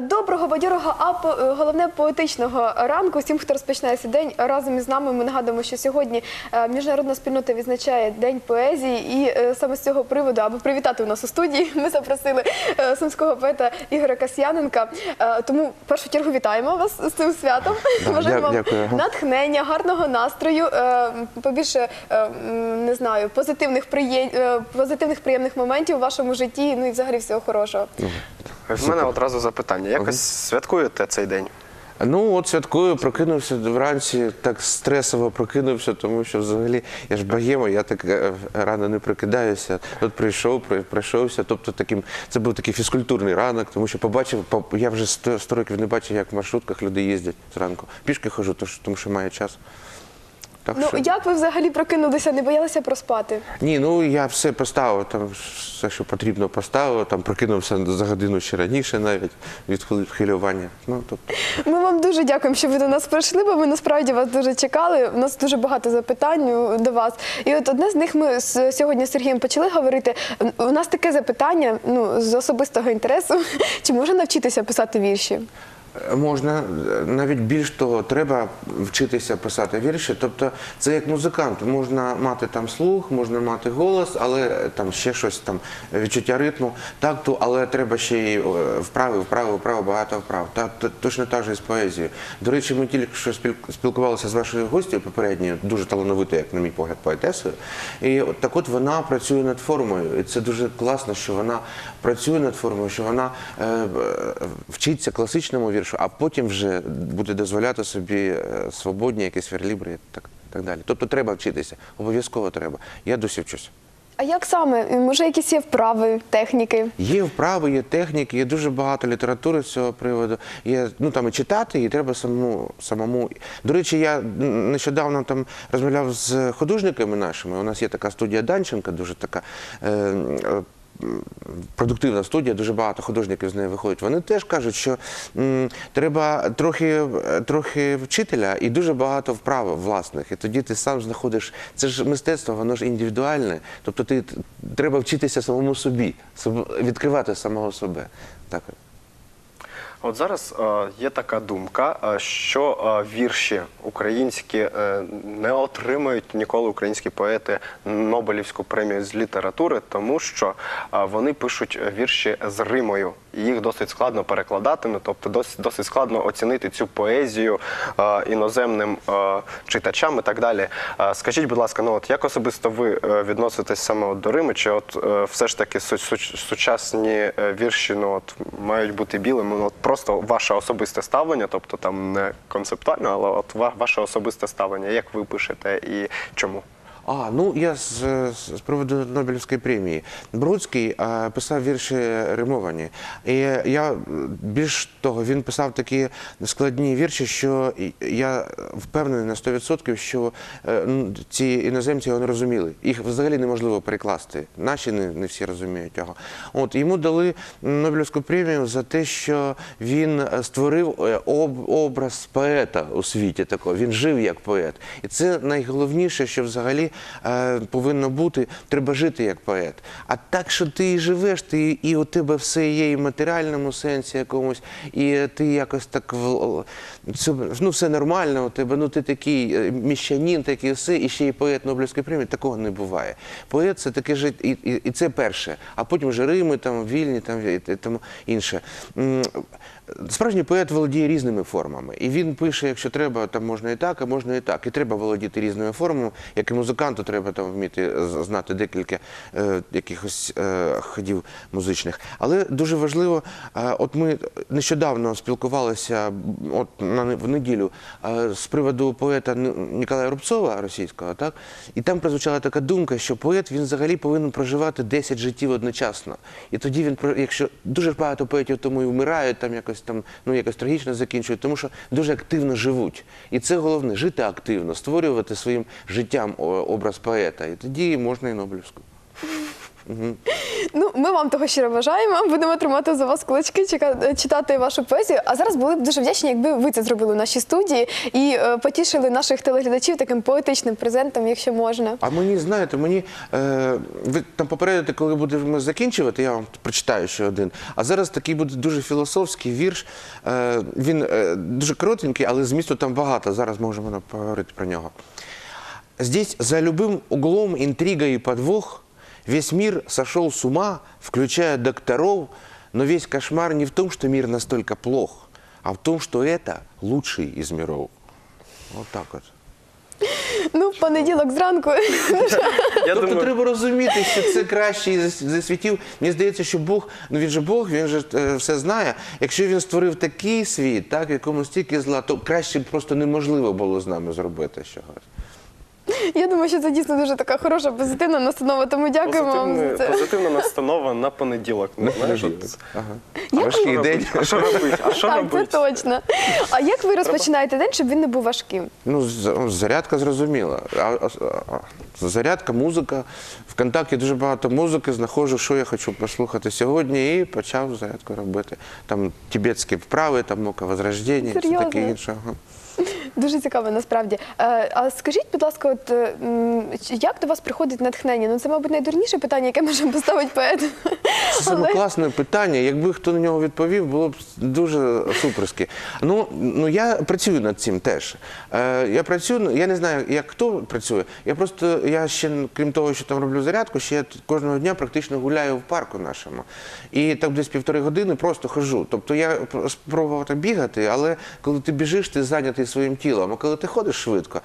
Доброго, бадьорого, а е, головне поетичного ранку. Всім, хто розпочинає цей день разом із нами. Ми нагадуємо, що сьогодні е, міжнародна спільнота відзначає День поезії, і е, саме з цього приводу, аби привітати у нас у студії, ми запросили сумського поета Ігоря Касьяненка. Тому в першу чергу вітаємо вас з цим святом. Да, Бажаємо вам натхнення, гарного настрою, побільше не знаю, позитивних приєм... позитивних приємних моментів у вашому житті. Ну і взагалі всього хорошого. В мене одразу запитання. Якось святкуєте цей день? Ну, от святкую, прокинувся вранці, так стресово прокинувся, тому що взагалі я ж богема, я так е, рано не прокидаюся. От прийшов, прой- пройшовся. Тобто таким, це був такий фізкультурний ранок, тому що побачив, по- я вже 100, 100 років не бачив, як в маршрутках люди їздять зранку. Пішки хожу, тож- тому що має час. Так Ну що... як ви взагалі прокинулися? Не боялися проспати? Ні, ну я все поставив, там все, що потрібно, поставив, там прокинувся за годину ще раніше навіть від хвилювання. Ну, тобто, Ми вам дуже дякуємо, що ви до нас прийшли, бо ми насправді вас дуже чекали. У нас дуже багато запитань до вас. І от одне з них ми сьогодні з Сергієм почали говорити. У нас таке запитання, ну з особистого інтересу, чи можна навчитися писати вірші? Можна навіть більш того, треба вчитися писати вірші. Тобто, це як музикант. Можна мати там слух, можна мати голос, але е, там ще щось там відчуття ритму, такту, але треба ще й е, вправи, вправи, вправи, багато вправ. Та точно так же і з поезією. До речі, ми тільки що спіл- спілкувалися з вашою гостю попередньою, дуже талановитою, як на мій погляд, поетесою. І от так от вона працює над формою. І це дуже класно, що вона працює над формою, що вона е, е, вчиться класичному віршу, а потім вже буде дозволяти собі е, свободні якісь верлібри і так, так далі. Тобто треба вчитися, обов'язково треба. Я досі вчуся. А як саме? Може, якісь є вправи, техніки? Є вправи, є техніки, є дуже багато літератури з цього приводу. Є ну там і читати, і треба самому самому. До речі, я нещодавно там розмовляв з художниками нашими. У нас є така студія Данченка, дуже така. Е, Продуктивна студія, дуже багато художників з неї виходять. Вони теж кажуть, що треба трохи, трохи вчителя і дуже багато вправ власних. І тоді ти сам знаходиш. Це ж мистецтво, воно ж індивідуальне. Тобто ти треба вчитися самому собі, відкривати самого себе. Так. От зараз е, є така думка, е, що е, вірші українські не отримають ніколи українські поети Нобелівську премію з літератури, тому що вони пишуть вірші з римою. І їх досить складно перекладати, ну, тобто досить, досить складно оцінити цю поезію іноземним читачам і так далі. Скажіть, будь ласка, ну от як особисто ви відноситесь саме от до Риму? Чи от все ж таки су- су- сучасні вірші ну, от, мають бути білими? Ну, от просто ваше особисте ставлення, тобто там не концептуально, але от ва- ваше особисте ставлення, як ви пишете і чому? А, ну я з, з, приводу Нобелівської премії. Бродський а, писав вірші римовані. І я більш того, він писав такі складні вірші, що я впевнений на 100%, що ну, ці іноземці його не розуміли. Їх взагалі неможливо перекласти. Наші не, не всі розуміють його. От йому дали Нобелівську премію за те, що він е, створив е, об, образ поета у світі такого. Він жив як поет. І це найголовніше, що взагалі повинно бути. Треба жити як поет. А так, що ти і живеш, ти і у тебе все є і в матеріальному сенсі якомусь, і ти якось так ну, все нормально у тебе. Ну ти такий е, міщанін, такий все, і ще й поет Нобелівської премії. Такого не буває. Поет це таке жит, і, і, і це перше. А потім вже Рими, там вільні, там і тому інше. Справжній поет володіє різними формами, і він пише, якщо треба, там можна і так, а можна і так. І треба володіти різними формами. Як і музиканту, треба там вміти знати декілька е, якихось е, ходів музичних. Але дуже важливо, е, от ми нещодавно спілкувалися от на в неділю е, з приводу поета Ніколая Рубцова російського, так і там прозвучала така думка, що поет він взагалі повинен проживати 10 життів одночасно. І тоді він якщо дуже багато поетів тому і вмирають, там якось там ну якось трагічно закінчують, тому що дуже активно живуть. І це головне жити активно, створювати своїм життям образ поета. І тоді можна і Нобелівську. Ну, ми вам того щиро бажаємо. Будемо тримати за вас кулачки, чека- читати вашу поезію. А зараз були б дуже вдячні, якби ви це зробили у нашій студії і е, потішили наших телеглядачів таким поетичним презентом, якщо можна. А мені, знаєте, мені е, ви там попередите, коли будемо закінчувати, я вам прочитаю ще один. А зараз такий буде дуже філософський вірш. Е, він е, дуже коротенький, але змісту там багато. Зараз можемо поговорити про нього. Здесь за любым углом интрига и подвох, весь мир сошел с ума, включая докторов, но весь кошмар не в том, что мир настолько плох, а в том, что это лучший из миров. Вот так вот. Ну, понеділок зранку. Я тобто думаю, треба розуміти, що це краще із засвітів. Мені здається, що Бог, ну він же Бог, він же е, все знає. Якщо він створив такий світ, так, в якому стільки зла, то краще б просто неможливо було з нами зробити чогось. Я думаю, що це дійсно дуже така хороша, позитивна настанова. Тому дякуємо вам за позитивна, це. позитивна настанова на понеділок. Знаєш, от, Ага. Як Важкий день. А що робити? А що Так, це робити? точно. А як ви розпочинаєте день, щоб він не був важким? Ну, з- ну, зарядка зрозуміла. А, а, а, зарядка, музика. Вконтакті дуже багато музики, знаходжу, що я хочу послухати сьогодні, і почав зарядку робити. Там тибетські вправи, там мука возрождення, Серйозно? таке інше. Ага. Дуже цікаво, насправді. Е, А скажіть, будь ласка, от е, як до вас приходить натхнення? Ну це, мабуть, найдурніше питання, яке може поставити поет. Це саме класне питання. Якби хто на нього відповів, було б дуже суперськи. Ну, ну я працюю над цим теж. Е, я працюю, ну, я не знаю, як хто працює. Я просто, я ще, крім того, що там роблю зарядку, ще я кожного дня практично гуляю в парку нашому. І так десь півтори години просто хожу. Тобто я пр- спробував так бігати, але коли ти біжиш, ти зайнятий своїм тілом. А коли ти ходиш швидко,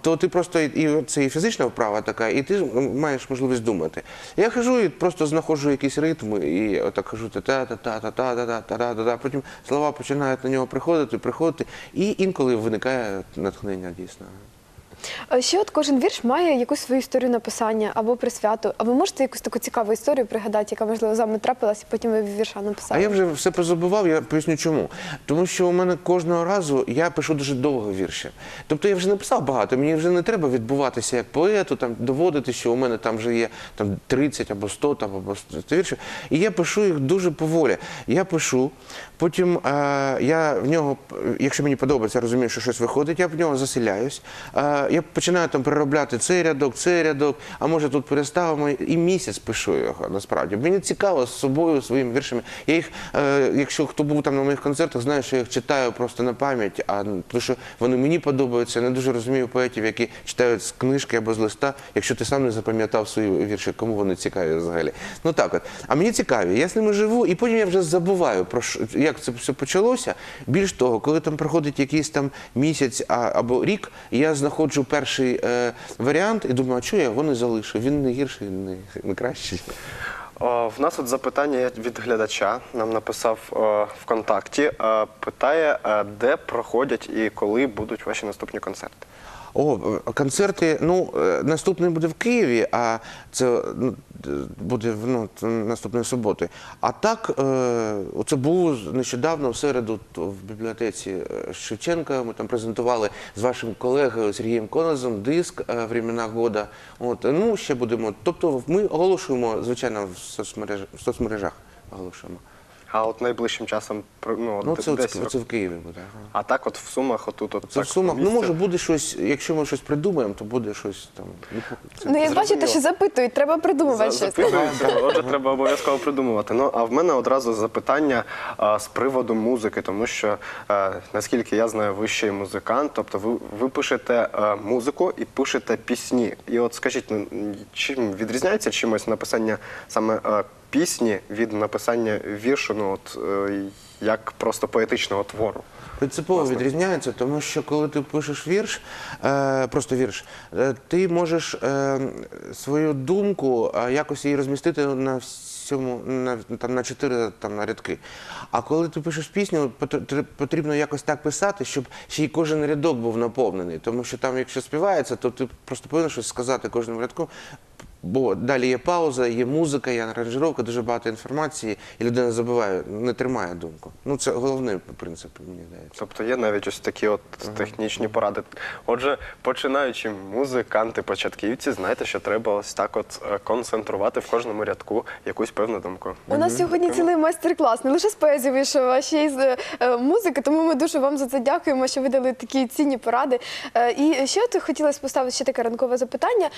то ти просто і- це і фізична вправа така, і ти маєш можливість думати. Я хожу і просто знаходжу якісь ритми, і отак хожу та та та та та та та та та та та Потім слова починають на нього приходити, приходити, і інколи виникає натхнення дійсно. А Ще от кожен вірш має якусь свою історію написання або присвяту. А ви можете якусь таку цікаву історію пригадати, яка можливо з вами трапилась, і потім ви вірша написали? А я вже все позабував, я поясню чому. Тому що у мене кожного разу я пишу дуже довго вірші. Тобто я вже написав багато, мені вже не треба відбуватися як поету, там доводити, що у мене там вже є там 30 або 100 там, або 100 віршів. І я пишу їх дуже поволі. Я пишу, потім е, я в нього, якщо мені подобається, я розумію, що щось виходить, я в нього заселяюсь. Е, я починаю там переробляти цей рядок, цей рядок, а може тут переставимо і місяць пишу його насправді. Мені цікаво з собою, своїми віршами. Я їх, е, якщо хто був там на моїх концертах, знає, що я їх читаю просто на пам'ять, а тому що вони мені подобаються. Я не дуже розумію поетів, які читають з книжки або з листа, якщо ти сам не запам'ятав свої вірші, кому вони цікаві взагалі. Ну так от. А мені цікаві, я з ними живу, і потім я вже забуваю про що, як це все почалося. Більш того, коли там проходить якийсь там місяць або рік, я знаходжу перший е, варіант і думаю, а чого я його не залишив? Він не гірший, не, не кращий. О, В нас от запитання від глядача. Нам написав о, ВКонтакті. Е, Питає, е, де проходять і коли будуть ваші наступні концерти. О, е, концерти. Ну, е, наступний буде в Києві, а це ну, буде ну, наступної суботи. А так, це оце було нещодавно в середу в бібліотеці е, Шевченка. Ми там презентували з вашим колегою Сергієм Конозом диск е, «Времена года. От, ну, ще будемо. Тобто ми оголошуємо, звичайно, в соцмережах. В соцмережах оголошуємо. А от найближчим часом про- ну, от Ну, це, десь. це, це в Києві буде. ага. А так, от в Сумах, отут, от Це так, в Сумах. Ну, місце. може, буде щось, якщо ми щось придумаємо, то буде щось там. Ну, це- Ну, як бачите, що запитують, треба придумувати За- щось. Запитуються, отже, треба обов'язково придумувати. Ну а в мене одразу запитання а, з приводу музики, тому що а, наскільки я знаю, ви ще й музикант, тобто ви, ви пишете а, музику і пишете пісні. І от скажіть, ну чим відрізняється чимось написання саме а, пісні від написання віршу, ну от е, як просто поетичного твору? Принципово відрізняється, тому що коли ти пишеш вірш, е, просто вірш, е, ти можеш е, свою думку е, якось її розмістити на всьому на там на чотири там на рядки. А коли ти пишеш пісню, пот- потрібно якось так писати, щоб ще й кожен рядок був наповнений. Тому що там, якщо співається, то ти просто повинен щось сказати кожним рядком. Бо далі є пауза, є музика, є аранжировка, дуже багато інформації, і людина забуває, не тримає думку. Ну це головний принцип, мені здається. Тобто є навіть ось такі от технічні поради. Отже, починаючи музиканти, початківці, знаєте, що треба ось так от е, концентрувати в кожному рядку якусь певну думку. У нас сьогодні цілий майстер-клас, не лише з поезії вийшов, а ще й з е, музики. Тому ми дуже вам за це дякуємо, що ви дали такі цінні поради. Е, і ще от хотілося поставити ще таке ранкове запитання: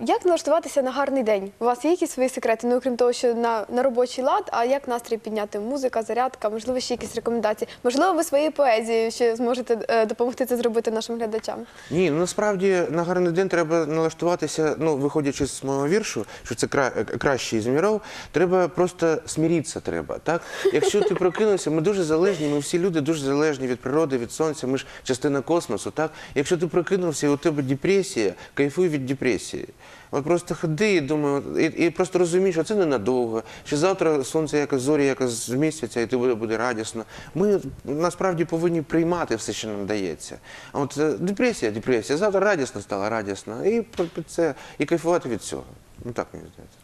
як налаштуватися на гарний день? У вас є якісь свої секрети? Ну окрім того, що на, на робочий лад, а як настрій підняти? Музика, зарядка, можливо, ще якісь рекомендації? Можливо, ви своєю поезією ще зможете е, допомогти це зробити нашим глядачам? Ні, ну насправді на гарний день треба налаштуватися, ну, виходячи з мого віршу, що це кра- е, кращий з міров, треба просто сміритися треба. Так? Якщо ти прокинувся, ми дуже залежні, ми всі люди дуже залежні від природи, від сонця, ми ж частина космосу. Так? Якщо ти прокинувся і у тебе депресія, кайфуй від депресії. От просто ходи і думай, і, і просто розумій, що це ненадовго, що завтра сонце якось зорі якось змістяться, і тобі буде, буде радісно. Ми насправді повинні приймати все, що нам дається. А от е, депресія, депресія, завтра радісно стала радісно. І це, і кайфувати від цього. Ну так мені здається.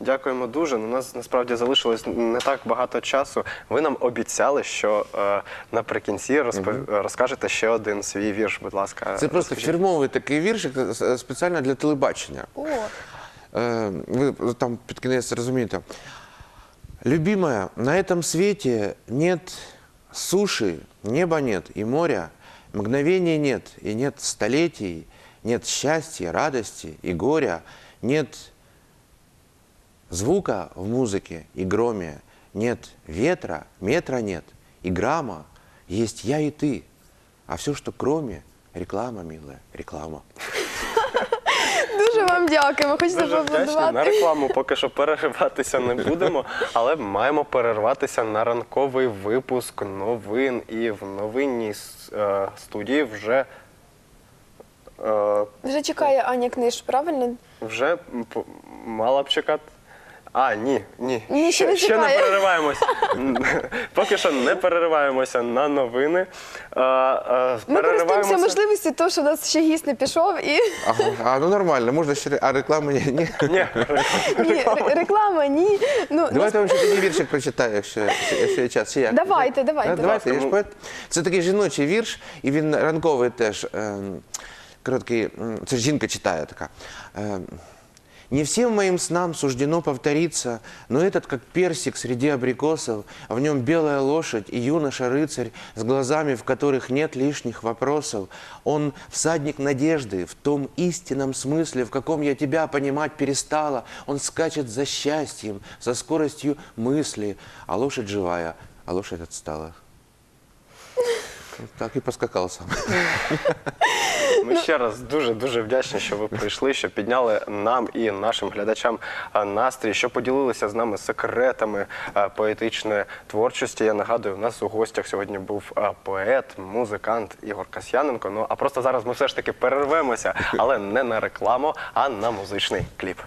Дякуємо дуже. У нас насправді залишилось не так багато часу. Ви нам обіцяли, що е, наприкінці розпо- розкажете ще один свій вірш, будь ласка. Це просто розкажіть. фірмовий такий віршик е, спеціально для телебачення. О, Э, вы там под конец разумеете. Любимая, на этом свете нет суши, неба нет и моря, мгновения нет и нет столетий, нет счастья, радости и горя, нет звука в музыке и громе, нет ветра, метра нет и грамма, есть я и ты, а все, что кроме, реклама, милая, реклама. дуже вам дякуємо. Хочеться Дуже вдячні. На поаплодувати. рекламу поки що перериватися не будемо, але маємо перерватися на ранковий випуск новин. І в новинній е, студії вже, е, Вже чекає Аня Книж, правильно? вже м, п- мала б чекати. А, ні, ні. Ні, ще не ще не чекає. перериваємося. Поки що не перериваємося на новини. Е, е, Ми користуємося можливістю, того, що в нас ще гість не пішов, і А, а ну нормально, можна ще, ре- а реклами ні. ні. Ні, ні, ре- реклама, ні. Ну, Давайте я вам ще тоді віршик прочитаю, якщо, якщо, є час. Чи як? Давайте, давайте. Да, давайте, я ж Будь поет. Це такий жіночий вірш, і він ранковий теж. ем, короткий, м, це ж жінка читає така. Ем, Не всем моим снам суждено повториться, но этот, как персик среди абрикосов, в нем белая лошадь и юноша-рыцарь с глазами, в которых нет лишних вопросов. Он всадник надежды в том истинном смысле, в каком я тебя понимать перестала. Он скачет за счастьем, со скоростью мысли, а лошадь живая, а лошадь отстала. Так і поскакав сам. Ми ще раз дуже дуже вдячні, що ви прийшли, що підняли нам і нашим глядачам настрій, що поділилися з нами секретами поетичної творчості. Я нагадую, у нас у гостях сьогодні був поет, музикант Ігор Касьяненко. Ну а просто зараз ми все ж таки перервемося, але не на рекламу, а на музичний кліп.